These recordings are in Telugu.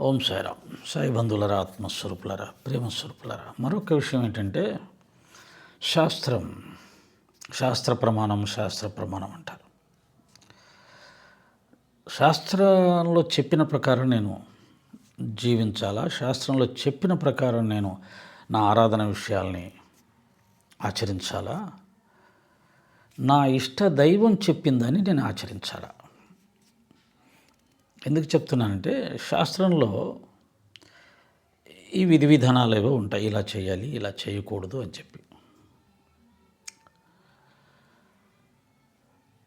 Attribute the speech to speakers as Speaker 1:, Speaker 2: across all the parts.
Speaker 1: ఓం సాయిరామ్. సాయి బంధువులరా ఆత్మస్వరూపులరా ప్రేమస్వరూపులరా. మరొక విషయం ఏంటంటే శాస్త్రం శాస్త్ర ప్రమాణం శాస్త్ర ప్రమాణం అంటారు. శాస్త్రంలో చెప్పిన ప్రకారం నేను జీవించాలా? శాస్త్రంలో చెప్పిన ప్రకారం నేను నా ఆరాధన విషయాల్ని ఆచరించాలా? నా ఇష్ట దైవం చెప్పిందని నేను ఆచరించాలా? ఎందుకు చెప్తున్నానంటే శాస్త్రంలో ఈ విధి విధానాలు ఏవో ఉంటాయి. ఇలా చేయాలి ఇలా చేయకూడదు అని చెప్పి.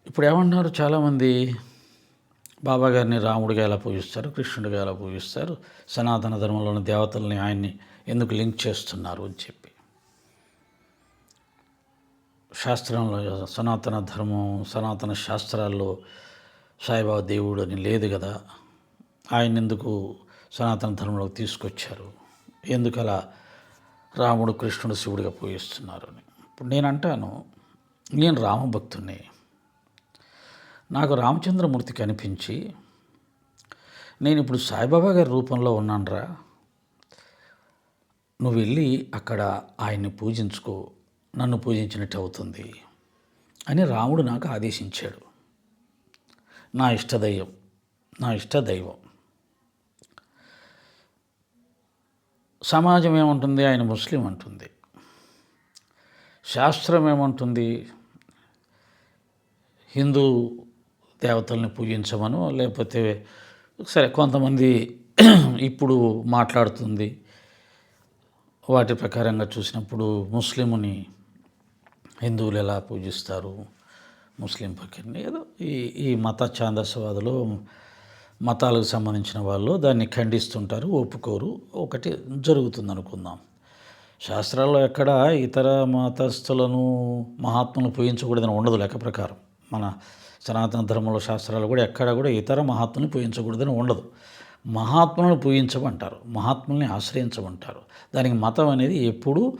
Speaker 1: ఇప్పుడు ఏమంటున్నారు? చాలామంది బాబాగారిని రాముడిగా ఎలా పూజిస్తారు? కృష్ణుడిగా ఎలా పూజిస్తారు? సనాతన ధర్మంలోని దేవతల్ని ఆయన్ని ఎందుకు లింక్ చేస్తున్నారు అని చెప్పి. శాస్త్రంలో సనాతన ధర్మం సనాతన శాస్త్రాల్లో సాయిబాబా దేవుడు అని లేదు కదా. ఆయన ఎందుకు సనాతన ధర్మంలోకి తీసుకొచ్చారు? ఎందుకు అలా రాముడు కృష్ణుడు శివుడిగా పూజిస్తున్నారు అని. ఇప్పుడు నేను అంటాను నేను రామభక్తుని నాకు రామచంద్రమూర్తి కనిపించి నేను ఇప్పుడు సాయిబాబా గారి రూపంలో ఉన్నానరా. నువ్వు వెళ్ళి అక్కడ ఆయన్ని పూజించుకో. నన్ను పూజించినట్టు అవుతుంది అని రాముడు నాకు ఆదేశించాడు. నా ఇష్టదైవం నా ఇష్ట దైవం సమాజం ఏముంటుంది? ఆయన ముస్లిం అంటుంది. శాస్త్రం ఏమంటుంది? హిందూ దేవతల్ని పూజించమను లేకపోతే సరే కొంతమంది ఇప్పుడు మాట్లాడుతుంది. వాటి ప్రకారంగా చూసినప్పుడు ముస్లిముని హిందువులు ఎలా పూజిస్తారు? ముస్లిం ఫకీర్ని ఏదో ఈ ఈ మత ఛాందస్వాదులు మతాలకు సంబంధించిన వాళ్ళు దాన్ని ఖండిస్తుంటారు ఒప్పుకోరు. ఒకటి జరుగుతుంది అనుకుందాం. శాస్త్రాల్లో ఎక్కడ ఇతర మతస్థులను మహాత్ములను పూజించకూడదని ఉండదు లెక్క ప్రకారం. మన సనాతన ధర్మంలో శాస్త్రాలు కూడా ఎక్కడ కూడా ఇతర మహాత్ముని పూజించకూడదని ఉండదు. మహాత్ములను పూజించమంటారు మహాత్ముల్ని ఆశ్రయించమంటారు. దానికి మతం అనేది ఎప్పుడూ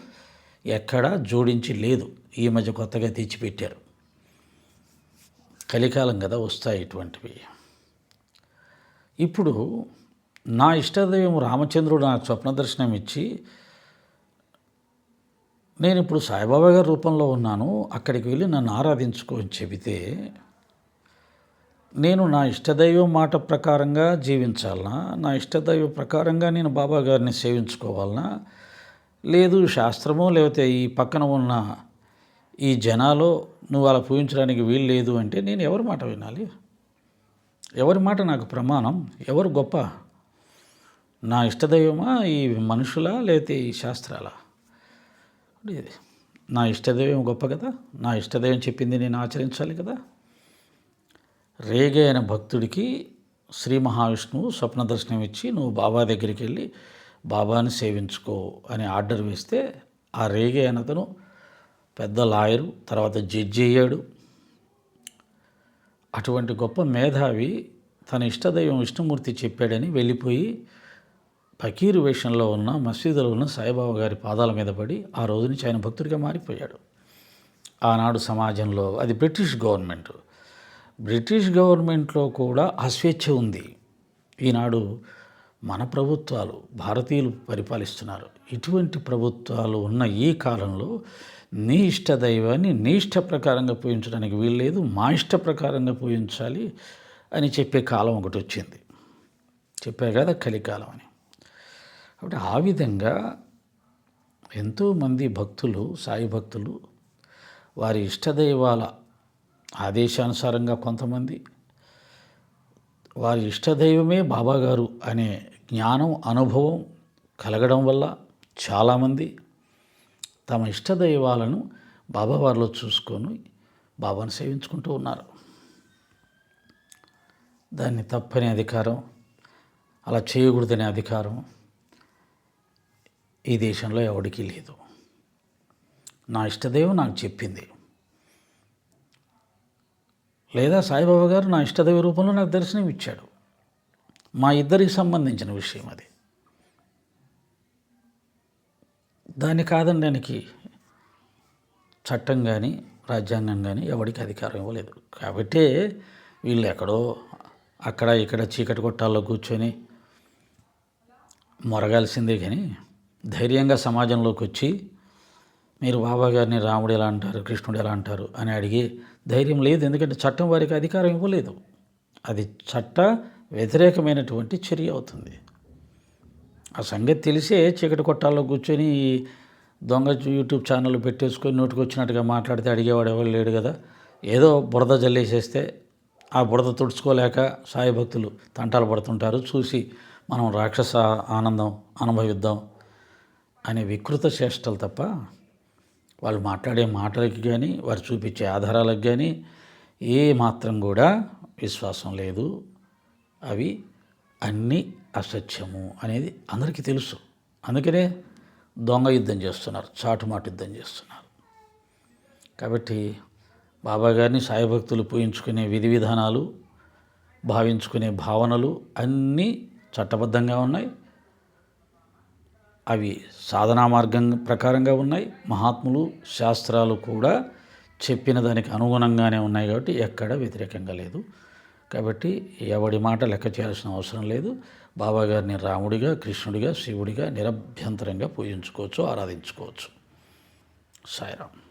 Speaker 1: ఎక్కడా జోడించి లేదు. ఈ మధ్య కొత్తగా తెచ్చిపెట్టారు. కలికాలం కదా వస్తాయి ఇటువంటివి. ఇప్పుడు నా ఇష్టదైవం రామచంద్రుడు నాకు స్వప్న దర్శనం ఇచ్చి నేను ఇప్పుడు సాయిబాబా గారి రూపంలో ఉన్నాను అక్కడికి వెళ్ళి నన్ను ఆరాధించుకో అని చెబితే నేను నా ఇష్టదైవం మాట ప్రకారంగా జీవించాలనా? నా ఇష్టదైవ ప్రకారంగా నేను బాబా గారిని సేవించుకోవాలనా? లేదు శాస్త్రమో లేకపోతే ఈ పక్కన ఉన్న ఈ జనాలో నువ్వు అలా పూజించడానికి వీలు లేదు అంటే నేను ఎవరి మాట వినాలి? ఎవరి మాట నాకు ప్రమాణం? ఎవరు గొప్ప? నా ఇష్టదైవమా? ఈ మనుషులా? లేకపోతే ఈ శాస్త్రాలా? ఇది. నా ఇష్టదైవం గొప్ప కదా? నా ఇష్టదైవం చెప్పింది నేను ఆచరించాలి కదా? రేగే భక్తుడికి శ్రీ మహావిష్ణువు స్వప్న దర్శనం ఇచ్చి నువ్వు బాబా దగ్గరికి వెళ్ళి బాబాని సేవించుకో అని ఆర్డర్ వేస్తే ఆ రేగే అయినతను పెద్ద లాయరు తర్వాత జడ్జి అయ్యాడు. అటువంటి గొప్ప మేధావి తన ఇష్టదైవం విష్ణుమూర్తి చెప్పాడని వెళ్ళిపోయి ఫకీరు వేషంలో ఉన్న మసీదులో ఉన్న సాయిబాబా గారి పాదాల మీద పడి ఆ రోజు నుంచి ఆయన భక్తుడిగా మారిపోయాడు. ఆనాడు సమాజంలో అది బ్రిటిష్ గవర్నమెంట్. బ్రిటిష్ గవర్నమెంట్లో కూడా అస్వేచ్ఛ ఉంది. ఈనాడు మన ప్రభుత్వాలు భారతీయులు పరిపాలిస్తున్నారు. ఇటువంటి ప్రభుత్వాలు ఉన్న ఈ కాలంలో నీ ఇష్ట దైవాన్ని నీ ఇష్ట ప్రకారంగా పూజించడానికి వీల్లేదు మా ఇష్ట ప్రకారంగా పూజించాలి అని చెప్పే కాలం ఒకటి వచ్చింది. చెప్పా కదా కలికాలం అని. కాబట్టి ఆ విధంగా ఎంతోమంది భక్తులు సాయి భక్తులు వారి ఇష్టదైవాల ఆదేశానుసారంగా కొంతమంది వారి ఇష్టదైవమే బాబాగారు అనే జ్ఞానం అనుభవం కలగడం వల్ల చాలామంది తమ ఇష్టదైవాలను బాబావారిలో చూసుకొని బాబాను సేవించుకుంటూ ఉన్నారు. దాన్ని తప్పని అధికారం అలా చేయకూడదనే అధికారం ఈ దేశంలో ఎవడికి లేదు. నా ఇష్టదేవం నాకు చెప్పింది. లేదా సాయిబాబా గారు నా ఇష్టదైవ రూపంలో నాకు దర్శనం ఇచ్చాడు. మా ఇద్దరికి సంబంధించిన విషయం అది. దాన్ని కాదనడానికి చట్టం కానీ రాజ్యాంగం కానీ ఎవరికి అధికారం ఇవ్వలేదు. కాబట్టే వీళ్ళు ఎక్కడో అక్కడ ఇక్కడ చీకటి కొట్టాల్లో కూర్చొని మొరగాల్సిందే కానీ ధైర్యంగా సమాజంలోకి వచ్చి మీరు బాబా గారిని రాముడు ఎలా అంటారు కృష్ణుడు ఎలా అంటారు అని అడిగి ధైర్యం లేదు. ఎందుకంటే చట్టం వారికి అధికారం ఇవ్వలేదు. అది చట్ట వ్యతిరేకమైనటువంటి చర్య అవుతుంది. ఆ సంగతి తెలిసే చీకటి కొట్టాల్లో కూర్చొని దొంగ యూట్యూబ్ ఛానల్ పెట్టేసుకొని నోటికి వచ్చినట్టుగా మాట్లాడితే అడిగేవాడు ఎవరు లేడు కదా. ఏదో బురద జల్లేసేస్తే ఆ బురద తుడుచుకోలేక సాయి భక్తులు తంటాలు పడుతుంటారు. చూసి మనం రాక్షస ఆనందం అనుభవిద్దాం అనే వికృత చేష్టలు తప్ప వాళ్ళు మాట్లాడే మాటలకి కానీ వారు చూపించే ఆధారాలకు కానీ ఏ మాత్రం కూడా విశ్వాసం లేదు. అవి అన్నీ అసత్యము అనేది అందరికీ తెలుసు. అందుకనే దొంగ యుద్ధం చేస్తున్నారు చాటుమాటు యుద్ధం చేస్తున్నారు. కాబట్టి బాబా గారిని సాయి భక్తులు విధి విధానాలు భావించుకునే భావనలు అన్నీ చట్టబద్ధంగా ఉన్నాయి. అవి సాధనా మార్గం ప్రకారంగా ఉన్నాయి. మహాత్ములు శాస్త్రాలు కూడా చెప్పిన దానికి అనుగుణంగానే ఉన్నాయి కాబట్టి ఎక్కడ వ్యతిరేకంగా లేదు. కాబట్టి ఎవడి మాట లెక్క చేయాల్సిన అవసరం లేదు. బాబాగారిని రాముడిగా కృష్ణుడిగా శివుడిగా నిరభ్యంతరంగా పూజించుకోవచ్చు ఆరాధించుకోవచ్చు. సాయిరామ్.